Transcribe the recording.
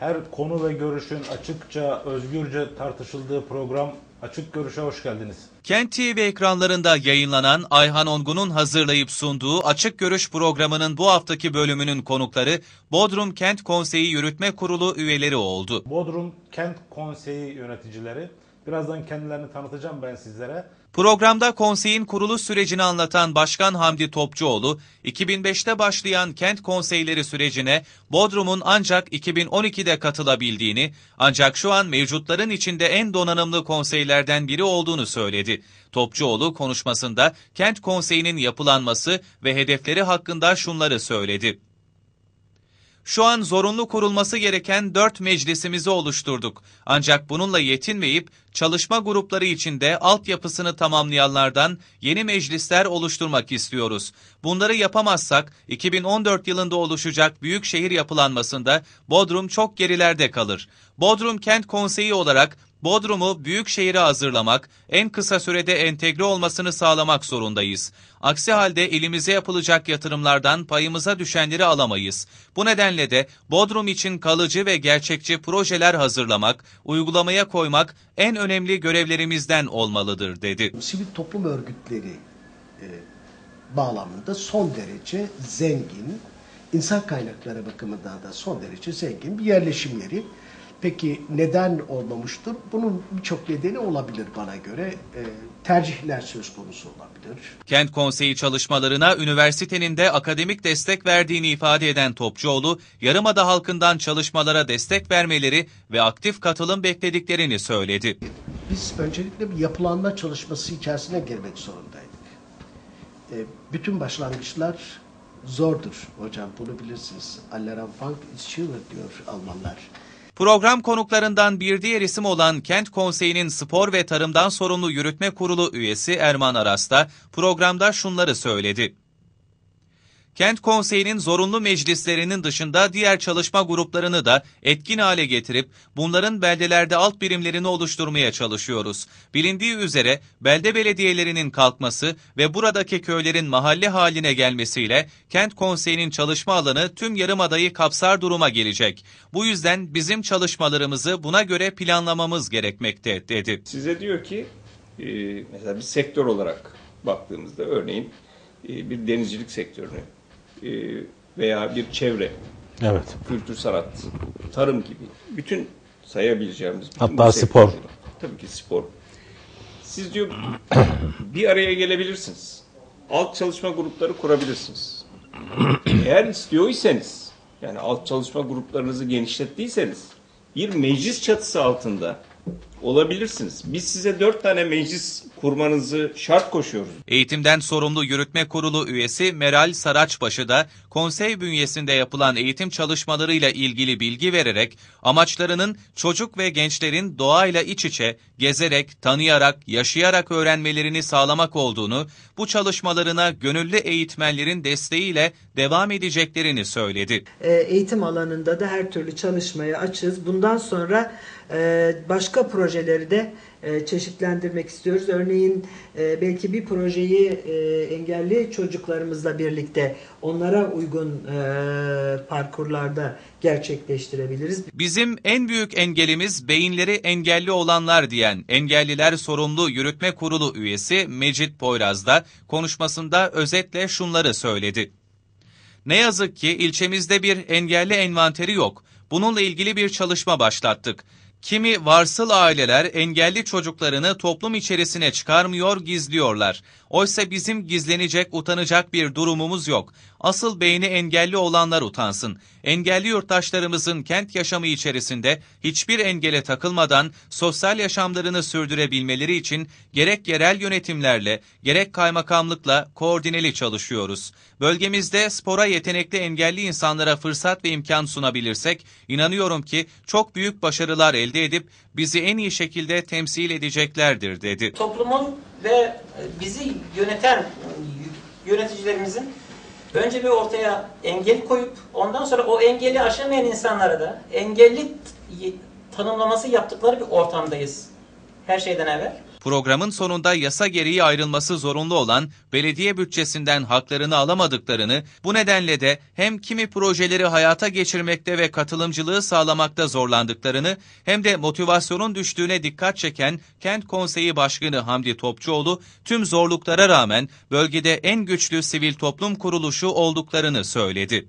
Her konu ve görüşün açıkça, özgürce tartışıldığı program Açık Görüş'e hoş geldiniz. Kent TV ekranlarında yayınlanan Ayhan Ongun'un hazırlayıp sunduğu Açık Görüş programının bu haftaki bölümünün konukları Bodrum Kent Konseyi Yürütme Kurulu üyeleri oldu. Bodrum Kent Konseyi yöneticileri. Birazdan kendilerini tanıtacağım ben sizlere. Programda konseyin kuruluş sürecini anlatan Başkan Hamdi Topçuoğlu, 2005'te başlayan kent konseyleri sürecine Bodrum'un ancak 2012'de katılabildiğini, ancak şu an mevcutların içinde en donanımlı konseylerden biri olduğunu söyledi. Topçuoğlu konuşmasında kent konseyinin yapılanması ve hedefleri hakkında şunları söyledi. Şu an zorunlu kurulması gereken dört meclisimizi oluşturduk. Ancak bununla yetinmeyip çalışma grupları içinde altyapısını tamamlayanlardan yeni meclisler oluşturmak istiyoruz. Bunları yapamazsak 2014 yılında oluşacak büyük şehir yapılanmasında Bodrum çok gerilerde kalır. Bodrum Kent Konseyi olarak Bodrum'u büyük şehire hazırlamak, en kısa sürede entegre olmasını sağlamak zorundayız. Aksi halde elimize yapılacak yatırımlardan payımıza düşenleri alamayız. Bu nedenle de Bodrum için kalıcı ve gerçekçi projeler hazırlamak, uygulamaya koymak en önemli görevlerimizden olmalıdır dedi. sivil toplum örgütleri e, bağlamında son derece zengin, insan kaynakları bakımından da son derece zengin bir yerleşim yeri. Peki neden olmamıştır? Bunun birçok nedeni olabilir bana göre. E, tercihler söz konusu olabilir. Kent konseyi çalışmalarına üniversitenin de akademik destek verdiğini ifade eden Topçuoğlu, Yarımada halkından çalışmalara destek vermeleri ve aktif katılım beklediklerini söyledi. Biz öncelikle bir yapılanma çalışması içerisine girmek zorundaydık. E, bütün başlangıçlar zordur hocam bunu bilirsiniz. Alleranfang ist schwer diyor Almanlar. Program konuklarından bir diğer isim olan Kent Konseyi'nin spor ve tarımdan sorumlu yürütme kurulu üyesi Erman Aras da programda şunları söyledi. Kent Konseyi'nin zorunlu meclislerinin dışında diğer çalışma gruplarını da etkin hale getirip bunların beldelerde alt birimlerini oluşturmaya çalışıyoruz. Bilindiği üzere belde belediyelerinin kalkması ve buradaki köylerin mahalle haline gelmesiyle Kent Konseyi'nin çalışma alanı tüm yarımadayı kapsar duruma gelecek. Bu yüzden bizim çalışmalarımızı buna göre planlamamız gerekmekte dedi. Size diyor ki e, mesela bir sektör olarak baktığımızda örneğin e, bir denizcilik sektörünü veya bir çevre, Evet. kültür sanat, tarım gibi bütün sayabileceğimiz bütün Hatta spor. sektörleri- Tabii ki spor. Siz diyor bir araya gelebilirsiniz. Alt çalışma grupları kurabilirsiniz. Eğer istiyorsanız yani alt çalışma gruplarınızı genişlettiyseniz bir meclis çatısı altında olabilirsiniz. Biz size dört tane meclis kurmanızı şart koşuyoruz. Eğitimden sorumlu yürütme kurulu üyesi Meral Saraçbaşı da konsey bünyesinde yapılan eğitim çalışmalarıyla ilgili bilgi vererek amaçlarının çocuk ve gençlerin doğayla iç içe, gezerek, tanıyarak, yaşayarak öğrenmelerini sağlamak olduğunu, bu çalışmalarına gönüllü eğitmenlerin desteğiyle devam edeceklerini söyledi. E, eğitim alanında da her türlü çalışmaya açığız. Bundan sonra e, başka projeleri de e, çeşitlendirmek istiyoruz. Örneğin e, belki bir projeyi e, engelli çocuklarımızla birlikte onlara uygun e, parkurlarda gerçekleştirebiliriz. Bizim en büyük engelimiz beyinleri engelli olanlar diyen Engelliler Sorumlu Yürütme Kurulu üyesi Mecit Poyraz da konuşmasında özetle şunları söyledi. Ne yazık ki ilçemizde bir engelli envanteri yok. Bununla ilgili bir çalışma başlattık. Kimi varsıl aileler engelli çocuklarını toplum içerisine çıkarmıyor, gizliyorlar. Oysa bizim gizlenecek, utanacak bir durumumuz yok. Asıl beyni engelli olanlar utansın. Engelli yurttaşlarımızın kent yaşamı içerisinde hiçbir engele takılmadan sosyal yaşamlarını sürdürebilmeleri için gerek yerel yönetimlerle, gerek kaymakamlıkla koordineli çalışıyoruz. Bölgemizde spora yetenekli engelli insanlara fırsat ve imkan sunabilirsek, inanıyorum ki çok büyük başarılar elde edip bizi en iyi şekilde temsil edeceklerdir dedi. toplumun ve bizi yöneten yöneticilerimizin önce bir ortaya engel koyup ondan sonra o engeli aşamayan insanlara da engelli tanımlaması yaptıkları bir ortamdayız. Her şeyden evvel. Programın sonunda yasa gereği ayrılması zorunlu olan belediye bütçesinden haklarını alamadıklarını, bu nedenle de hem kimi projeleri hayata geçirmekte ve katılımcılığı sağlamakta zorlandıklarını hem de motivasyonun düştüğüne dikkat çeken Kent Konseyi Başkanı Hamdi Topçuoğlu tüm zorluklara rağmen bölgede en güçlü sivil toplum kuruluşu olduklarını söyledi.